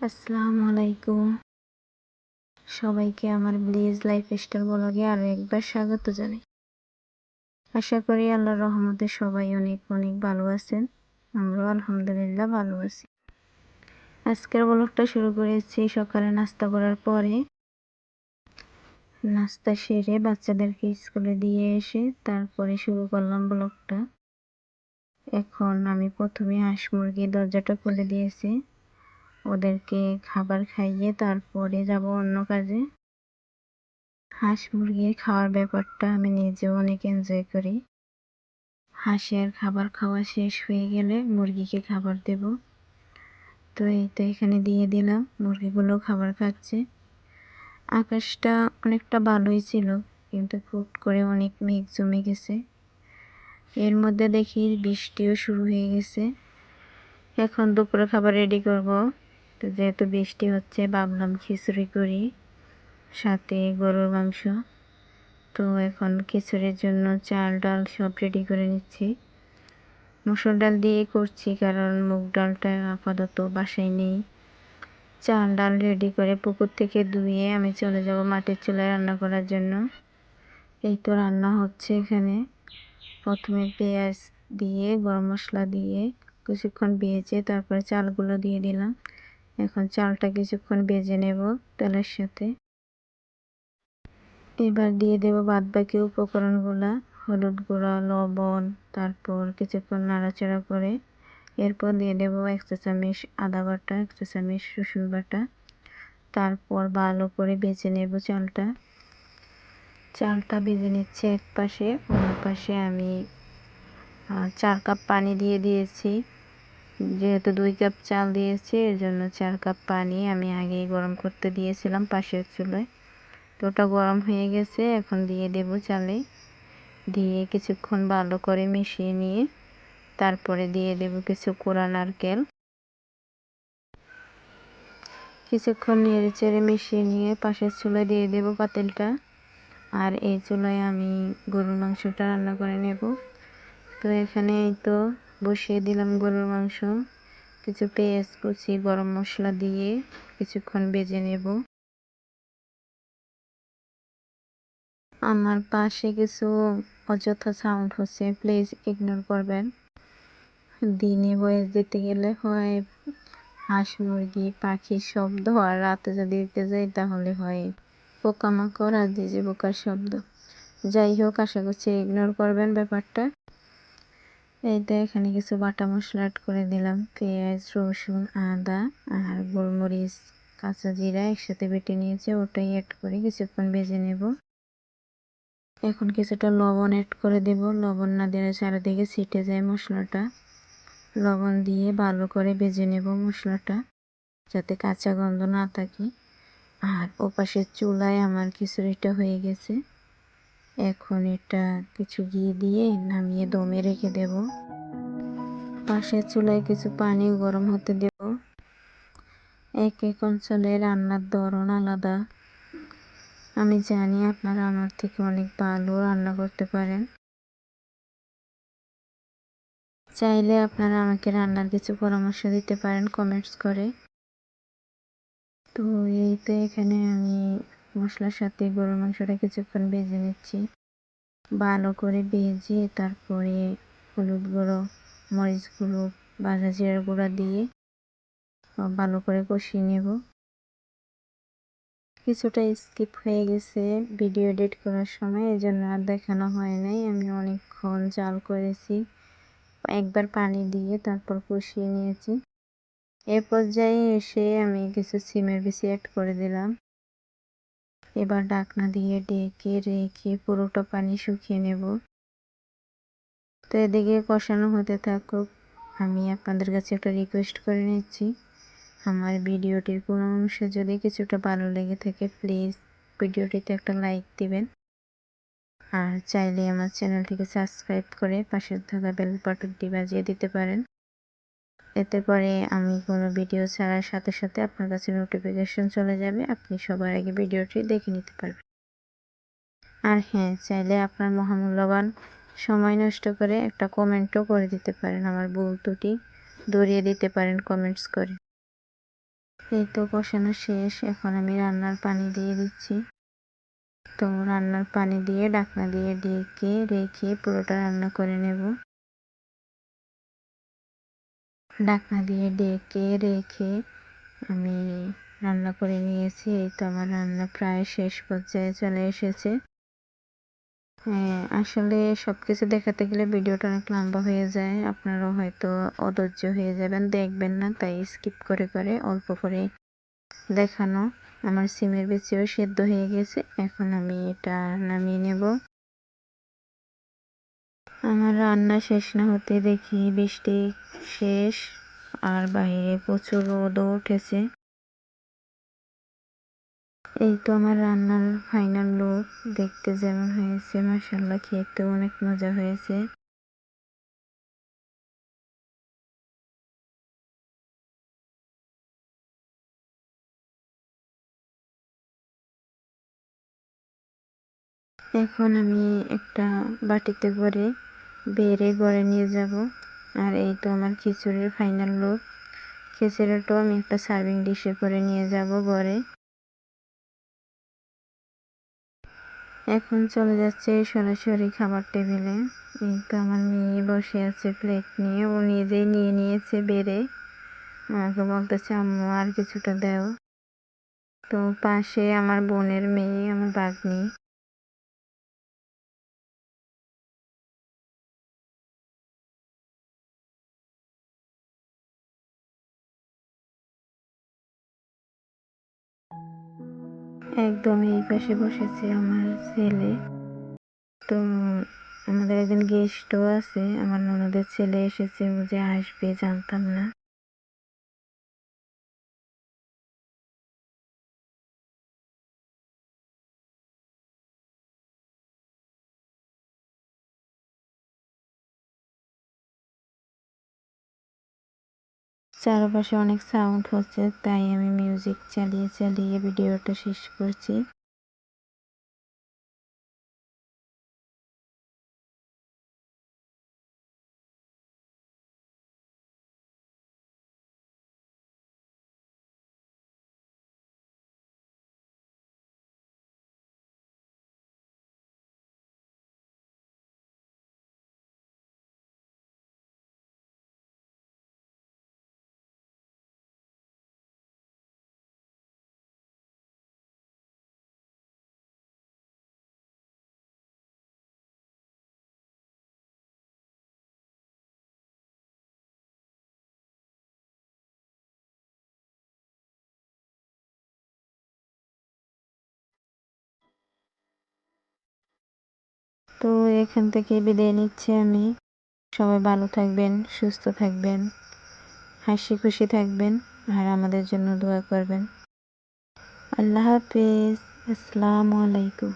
আসসালামু আলাইকুম। সবাইকে আমার ব্লিজ লাইফ স্টাইল ব্লগে আরও একবার স্বাগত জানাই। আশা করি আল্লাহর রহমতে সবাই অনেক অনেক ভালো আছেন। আমরাও আলহামদুলিল্লাহ ভালো আছি। আজকের ব্লগটা শুরু করেছি সকালে নাস্তা করার পরে। নাস্তা সেরে বাচ্চাদেরকে স্কুলে দিয়ে এসে তারপরে শুরু করলাম ব্লগটা। এখন আমি প্রথমে হাঁস মুরগি দরজাটা খুলে দিয়েছি। ওদেরকে খাবার খাইয়ে তারপরে যাব অন্য কাজে। হাঁস মুরগির খাওয়ার ব্যাপারটা আমি নিজেও অনেক এনজয় করি। হাঁসের খাবার খাওয়া শেষ হয়ে গেলে মুরগিকে খাবার দেব। তো এই তো এখানে দিয়ে দিলাম, মুরগিগুলো খাবার খাচ্ছে। আকাশটা অনেকটা ভালোই ছিল, কিন্তু ফুট করে অনেক মেঘ জমে গেছে। এর মধ্যে দেখি বৃষ্টিও শুরু হয়ে গেছে। এখন দুপুরে খাবার রেডি করব। তো যেহেতু বৃষ্টি হচ্ছে, ভাবলাম খিচুড়ি করি, সাথে গরুর মাংস। তো এখন খিচুড়ির জন্য চাল, ডাল সব রেডি করে নিচ্ছি। মুসুর ডাল দিয়ে করছি, কারণ মুগ ডালটা আপাতত বাসায় নেই। চাল, ডাল রেডি করে পুকুর থেকে ধুয়ে আমি চলে যাব মাটির চুলায় রান্না করার জন্য। এই তো রান্না হচ্ছে এখানে। প্রথমে পেঁয়াজ দিয়ে, গরম মশলা দিয়ে কিছুক্ষণ ভেজে তারপরে চালগুলো দিয়ে দিলাম। এখন চালটা কিছুক্ষণ ভেজে নেব তেলের সাথে। এবার দিয়ে দেব বাদ বাকি উপকরণগুলা, হলুদ গুঁড়া, লবণ, তারপর কিছুক্ষণ নাড়াচাড়া করে। এরপর দিয়ে দেব এক চামচ আদা বাটা, এক চামচ রসুন বাটা। তারপর ভালো করে বেছে নেব চালটা। চালটা ভেজে নিচ্ছে এক পাশে অন্য পাশে আমি চার কাপ পানি দিয়ে দিয়েছি। যেহেতু দুই কাপ চাল দিয়েছি এর জন্য চার কাপ পানি আমি আগেই গরম করতে দিয়েছিলাম পাশের চুলায়। তো ওটা গরম হয়ে গেছে, এখন দিয়ে দেব চালে। দিয়ে কিছুক্ষণ ভালো করে মিশিয়ে নিয়ে তারপরে দিয়ে দেব কিছু কোড়া নারকেল। কিছুক্ষণ নেড়ে চেড়ে মিশিয়ে নিয়ে পাশের চুলায় দিয়ে দেব পাতিলটা। আর এই চুলায় আমি গরুর মাংসটা রান্না করে নেব। তো এখানে এই তো বসিয়ে দিলাম গরুর মাংস। কিছু পেঁয়াজ কুচি, গরম মশলা দিয়ে কিছুক্ষণ বেজে নেব। আমার পাশে কিছু অযথা সাউন্ড হচ্ছে প্লিজ ইগনোর করবেন। দিনে বয়স দিতে গেলে হয় হাঁস মুরগি পাখির শব্দ আর রাতে যদি দিতে যাই তাহলে হয় পোকামাকড় আর যে পোকার শব্দ। যাই হোক, আশা করছি ইগনোর করবেন ব্যাপারটা। এই তো এখানে কিছু বাটা মশলা অ্যাড করে দিলাম, পেঁয়াজ, রসুন, আদা আর গোলমরিচ, কাঁচা জিরা একসাথে বেটে নিয়েছে, ওটাই অ্যাড করে কিছুক্ষণ ভেজে নেব। এখন কিছুটা লবণ অ্যাড করে দেব, লবণ না দিলে চারিদিকে ছিটে যায় মশলাটা। লবণ দিয়ে ভালো করে ভেজে নেব মশলাটা, যাতে কাঁচা গন্ধ না থাকে। আর ওপাশের চুলায় আমার খিচুড়িটা হয়ে গেছে। এখন এটা কিছু ঘি দিয়ে নামিয়ে দমে রেখে দেব। পাশের চুলায় কিছু পানি গরম হতে দেব। এক এক অঞ্চলে রান্নার ধরন আলাদা। আমি জানি আপনারা আমার থেকে অনেক ভালো রান্না করতে পারেন। চাইলে আপনারা আমাকে রান্নার কিছু পরামর্শ দিতে পারেন কমেন্টস করে। তো এই তো এখানে আমি মশলার সাথে গরুর মাংসটা কিছুক্ষণ ভেজে নিচ্ছি। ভালো করে ভেজে তারপরে হলুদ গুঁড়ো, মরিচ গুঁড়ো ভাজা জিরার গুঁড়া দিয়ে ভালো করে কষিয়ে নেব। কিছুটা স্কিপ হয়ে গেছে ভিডিও এডিট করার সময় এই জন্য আর দেখানো হয় নাই। আমি অনেকক্ষণ জাল করেছি। একবার পানি দিয়ে তারপর কষিয়ে নিয়েছি। এ পর্যায়ে এসে আমি কিছু সিমের বেশি অ্যাড করে দিলাম। এবার ডাকনা দিয়ে ডেকে রেখে পুরোটা পানি শুকিয়ে নেব। তো এদিকে কষানো হতে থাকুক, আমি আপনাদের কাছে একটা রিকোয়েস্ট করে নিচ্ছি। আমার ভিডিওটির কোনো অংশে যদি কিছুটা ভালো লেগে থাকে প্লিজ ভিডিওটিতে একটা লাইক দিবেন। আর চাইলে আমার চ্যানেলটিকে সাবস্ক্রাইব করে পাশে থাকা বেল বাটনটি বাজিয়ে দিতে পারেন। এতে করে আমি কোনো ভিডিও ছাড়ার সাথে সাথে আপনার কাছে নোটিফিকেশন চলে যাবে, আপনি সবার আগে ভিডিওটি দেখে নিতে পারবেন। আর হ্যাঁ চাইলে আপনার মহামূল্যবান সময় নষ্ট করে একটা কমেন্টও করে দিতে পারেন, আমার ভুল ত্রুটি দৌড়িয়ে দিতে পারেন কমেন্টস করে। এই তো কষানো শেষ, এখন আমি রান্নার পানি দিয়ে দিচ্ছি। তো রান্নার পানি দিয়ে ডাকনা দিয়ে ডেকে রেখে পুরোটা রান্না করে নেব। ডাকনা দিয়ে ডেকে রেখে আমি রান্না করে নিয়েছি। এই তো আমার রান্না প্রায় শেষ পর্যায়ে চলে এসেছে। হ্যাঁ আসলে সব কিছু দেখাতে গেলে ভিডিওটা অনেক লম্বা হয়ে যায়। আপনারাও হয়তো অধৈর্য হয়ে যাবেন, দেখবেন না, তাই স্কিপ করে করে অল্প করে দেখানো। আমার সিমের বেচেও সেদ্ধ হয়ে গেছে। এখন আমি এটা নামিয়ে নেব। আমার রান্না শেষ না হতে দেখি বৃষ্টি শেষ, আর বাইরে প্রচুর রোদও উঠেছে। এই তো আমার রান্নার ফাইনাল লুক দেখতে যেমন হয়েছে মাসাল্লাহ খেতে অনেক মজা হয়েছে। এখন আমি একটা বাটিতে করে বেড়ে গড়ে নিয়ে যাব। আর এই তো আমার খিচুড়ির ফাইনাল লুক খিচুড়িটাও আমি একটা সার্ভিং ডিশে করে নিয়ে যাব ঘরে। এখন চলে যাচ্ছে সরাসরি খাবার টেবিলে এই তো আমার মেয়ে বসে আছে প্লেট নিয়ে। ও নিজেই নিয়ে নিয়েছে বেড়ে। আমাকে বলতেছে, আম্মু, আর কিছুটা দেও। তো পাশে আমার বোনের মেয়ে, আমার বাগনি একদম এই পাশে বসেছে আমার ছেলে। তো আমাদের একজন গেস্টও আছে। আমার ননদের ছেলে এসেছে যে আসবে জানতাম না। চারপাশে অনেক সাউন্ড হচ্ছে তাই আমি মিউজিক চালিয়ে চালিয়ে ভিডিওটা শেষ করছি। তো এখান থেকে বিদায় নিচ্ছি আমি। সবাই ভালো থাকবেন, সুস্থ থাকবেন, হাসি খুশি থাকবেন, আর আমাদের জন্য দোয়া করবেন। আল্লাহ হাফিজ। আসসালামু আলাইকুম।